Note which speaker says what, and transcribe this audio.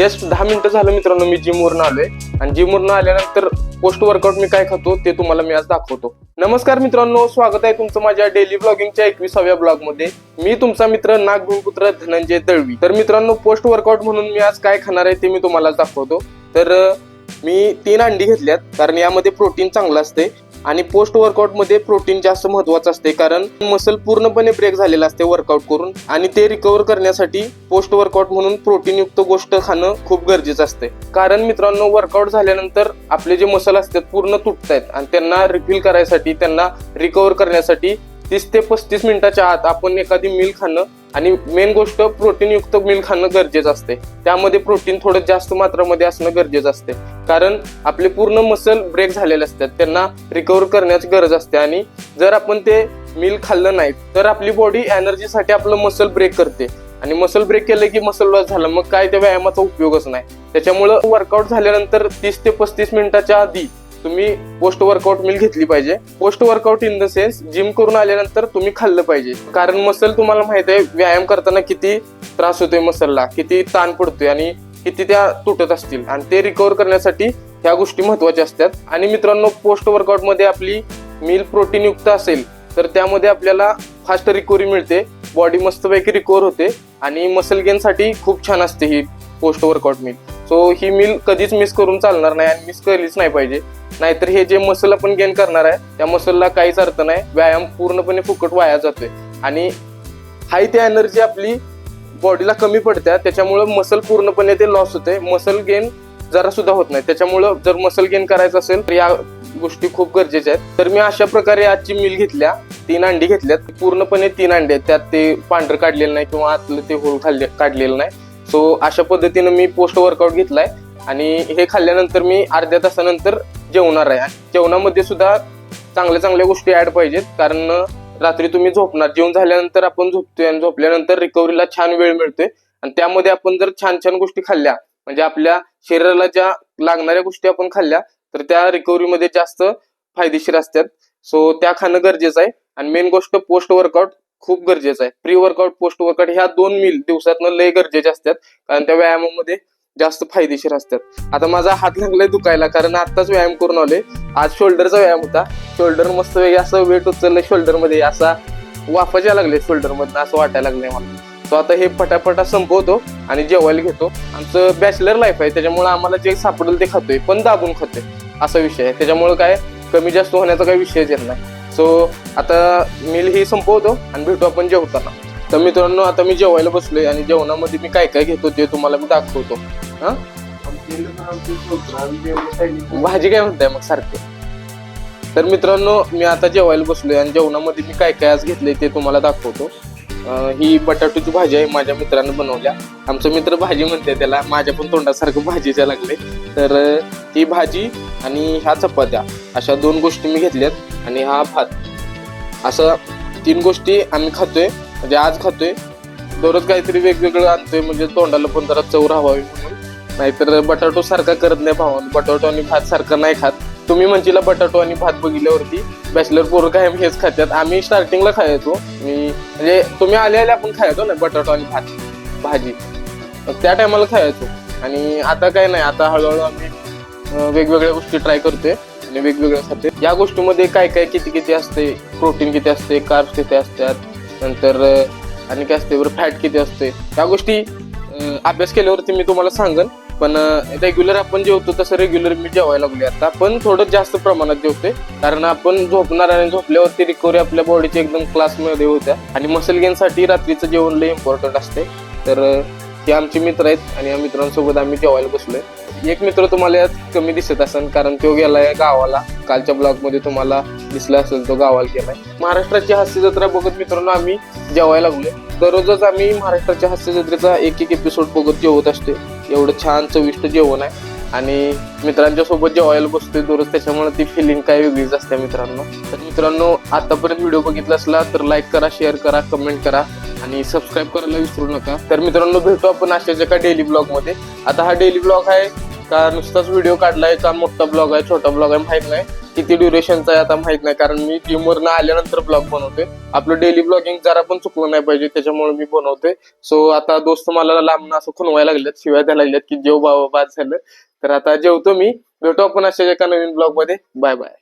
Speaker 1: Just दहा मिनिटं झालं मित्रांनो मी जिमवरून आलोय. आणि जिमवरून आल्यानंतर पोस्ट वर्कआउट मी काय खातो ते तुम्हाला मी आज दाखवतो. नमस्कार मित्रांनो स्वागत आहे तुमचं माझ्या डेली ब्लॉगिंगच्या एकविसाव्या ब्लॉगमध्ये मी तुमचा मित्र नागभूपुत्र धनंजय दळवी. तर मित्रांनो पोस्ट वर्कआउट म्हणून मी आज काय खाणार आहे ते मी तुम्हाला दाखवतो. तर मी तीन अंडी घेतल्यात कारण यामध्ये प्रोटीन चांगलं असते आणि पोस्ट वर्कआउटमध्ये प्रोटीन जास्त महत्वाचं असते. कारण मसल पूर्णपणे ब्रेक झालेलं असते वर्कआउट करून. आणि ते रिकवर करण्यासाठी पोस्ट वर्कआउट म्हणून प्रोटीन युक्त गोष्ट खाणं खूप गरजेचं असते. कारण मित्रांनो वर्कआउट झाल्यानंतर आपले जे मसल असतात पूर्ण तुटतायत. आणि त्यांना रिफिल करायसाठी त्यांना रिकवर करण्यासाठी तीस ते पस्तीस मिनिटाच्या आत आपण एखादी मिल खाणं. आणि मेन गोष्ट प्रोटीन युक्त मिल खाणं गरजेचं असते. त्यामध्ये प्रोटीन थोडं जास्त मात्रामध्ये असणं गरजेचं असते. कारण आपले पूर्ण मसल ब्रेक झालेले असतात. त्यांना रिकवर करण्याची गरज असते. आणि जर आपण ते मिल खाल्लं नाही तर आपली बॉडी एनर्जीसाठी आपलं मसल ब्रेक करते. आणि मसल ब्रेक केलं की मसल लॉस झालं मग काय त्या व्यायामाचा उपयोगच नाही. त्याच्यामुळं वर्कआउट झाल्यानंतर तीस ते पस्तीस मिनिटाच्या आधी तुम्ही पोस्ट वर्कआउट मिल घेतली पाहिजे. Post workout in the sense gym करून आल्यानंतर तुम्ही खाल्लं पाहिजे. कारण मसल तुम्हाला माहीत आहे व्यायाम करताना किती त्रास होतोय मसलला किती ताण पडतोय. आणि किती त्या तुटत असतील. आणि ते रिकवर करण्यासाठी ह्या गोष्टी महत्त्वाच्या असतात. आणि मित्रांनो पोस्ट वर्कआउटमध्ये आपली मिल प्रोटीन युक्त असेल तर त्यामध्ये आपल्याला फास्ट रिकव्हरी मिळते. बॉडी मस्तपैकी रिकवर होते. आणि मसल गेनसाठी खूप छान असते ही पोस्ट वर्कआउट मिल सो ही मिल कधीच मिस करून चालणार नाही आणि मिस केलीच नाही पाहिजे. नाहीतर हे जे मसल आपण गेन करणार आहे त्या मसलला काहीच अर्थ नाही. व्यायाम पूर्णपणे फुकट वाया जातोय. आणि हाय ती एनर्जी आपली बॉडीला कमी पडत्या त्याच्यामुळं मसल पूर्णपणे ते लॉस होते. मसल गेन जरा सुद्धा होत नाही. त्याच्यामुळं जर मसल गेन करायचं असेल तर या गोष्टी खूप गरजेच्या आहेत. तर मी अशा प्रकारे आजची मिल घेतल्या. तीन अंडी घेतल्यात. पूर्णपणे तीन अंडे आहेत. त्यात ते पांढरं काढलेलं नाही किंवा आतलं ते होळ खाल्ले काढलेलं नाही. सो अशा पद्धतीनं मी पोस्ट वर्कआउट घेतलाय. आणि हे खाल्ल्यानंतर मी अर्ध्या तासानंतर जेवणार आहे. जेवणामध्ये सुद्धा चांगल्या चांगल्या गोष्टी ऍड पाहिजेत. कारण रात्री तुम्ही झोपणार. जेवण झाल्यानंतर आपण झोपतोय आणि झोपल्यानंतर रिकव्हरीला छान वेळ मिळतोय. आणि त्यामध्ये आपण जर छान छान गोष्टी खाल्ल्या म्हणजे आपल्या शरीराला ज्या लागणाऱ्या गोष्टी आपण खाल्ल्या तर त्या रिकव्हरीमध्ये जास्त फायदेशीर असतात. सो त्या खाणं गरजेचं आहे. आणि मेन गोष्ट पोस्ट वर्कआउट खूप गरजेचं आहे. प्री वर्कआउट पोस्ट वर्कआउट ह्या दोन मिल दिवसातनं लय गरजेचे असतात. कारण त्या व्यायामामध्ये जास्त फायदेशीर असतात. आता माझा हात लागलाय दुखायला कारण आताच व्यायाम करून आले आज शोल्डरचा व्यायाम होता. शोल्डर मस्त वेगळे असं वेट उचललं शोल्डरमध्ये असा वाफाच्या लागले शोल्डर मधनं असं वाटायला लागलंय मला. सो आता हे पटापटा संपवतो आणि जेवायला घेतो. आमचं बॅचलर लाईफ आहे. त्याच्यामुळे आम्हाला जे सापडेल ते खातोय. पण दाबून खातोय. असा विषय आहे. त्याच्यामुळे काय कमी जास्त होण्याचा काही विषयच येत नाही. सो आता मिल ही संपवतो आणि भेटू आपण जेवताना. तर मित्रांनो आता मी जेवायला बसलोय आणि जेवणामध्ये मी काय काय घेतो ते तुम्हाला मी दाखवतो. हा? भाजी काय म्हणताय मग सारखे? तर मित्रांनो मी आता जेवायला बसलोय आणि जेवणामध्ये मी काय काय आज घेतले ते तुम्हाला दाखवतो. ही बटाटूची भाजी आहे माझ्या मित्रानं बनवल्या. आमचा मित्र भाजी म्हणते त्याला माझ्या पण तोंडासारखं भाजीच्या लागले तर ती ही भाजी आणि ह्या चपात्या अशा दोन गोष्टी मी घेतल्यात आणि हा भात. असं तीन गोष्टी आम्ही खातोय. म्हणजे आज खातोय. दररोज काहीतरी वेगवेगळं आणतोय म्हणजे तोंडाला पण जरा चव राहावी म्हणून. नाहीतर बटाटो सारखा करत नाही भावानं. बटाटो आणि भात सारखा नाही खात. तुम्ही म्हणशीला बटाटो आणि भात बघितल्यावरती बॅचलर पोरं काय हेच खात्यात. आम्ही स्टार्टिंगला खायचो. मी म्हणजे तुम्ही आले आले आपण खायचो ना बटाटो आणि भात भाजी. मग त्या टायमाला खायचो. आणि आता काय नाही आता हळूहळू आम्ही वेगवेगळ्या गोष्टी ट्राय करतोय आणि वेगवेगळ्या खाते या गोष्टीमध्ये काय काय किती किती असते प्रोटीन किती असते कार्ब्स किती असतात? नंतर आणि काय असते बरं फॅट किती असते? या गोष्टी अभ्यास केल्यावरती मी तुम्हाला सांगन. पण रेग्युलर आपण जेवतो तसं रेग्युलर मी जेवायला लागले आता. पण थोडं जास्त प्रमाणात जेवते कारण आपण झोपणार आणि झोपल्यावरती रिकव्हरी आपल्या बॉडीची एकदम क्लासमध्ये होत्या. आणि मसल गेनसाठी रात्रीचं जेवण लय इम्पॉर्टंट असते तर ते आमचे मित्र आहेत आणि या मित्रांसोबत आम्ही जेवायला बसलोय. एक मित्र तुम्हाला यात कमी दिसत असेल कारण तो गेलाय गावाला. कालच्या ब्लॉगमध्ये तुम्हाला दिसला असेल तो गावाला गेलाय. महाराष्ट्राची हास्य जत्रा बघत मित्रांनो आम्ही जेवायला लागलोय. दररोजच आम्ही महाराष्ट्राच्या हास्य जत्रेचा एक एक एपिसोड बघत जेवत असते एवढं छान चविष्ट जेवण आहे. आणि मित्रांच्या सोबत जेवायला बसतोय दररोज त्याच्यामुळे ती फिलिंग काय वेगळीच असते मित्रांनो. तर मित्रांनो आतापर्यंत व्हिडिओ बघितला असला तर लाईक करा शेअर करा कमेंट करा. आणि सबस्क्राईब करायला विसरू नका. तर मित्रांनो भेटू आपण अशाच एका डेली ब्लॉगमध्ये. आता हा डेली ब्लॉग आहे का नुसताच व्हिडिओ काढलाय का मोठा ब्लॉग आहे छोटा ब्लॉग आहे माहीत नाही. किती ड्युरेशनचा आहे आता माहीत नाही कारण मी जिमवरनं आल्यानंतर ब्लॉग बनवतोय. आपलं डेली ब्लॉगिंग जरा पण चुकलं नाही पाहिजे त्याच्यामुळे मी बनवतोय. सो आता दोस्त मला लांबणं असं खुनवायला लागलेत शिवाय द्यायला लागलेत की जेव बाबा बाद झालं. तर आता जेवतो मी. भेटू आपण अशा एका नवीन ब्लॉगमध्ये. Bye bye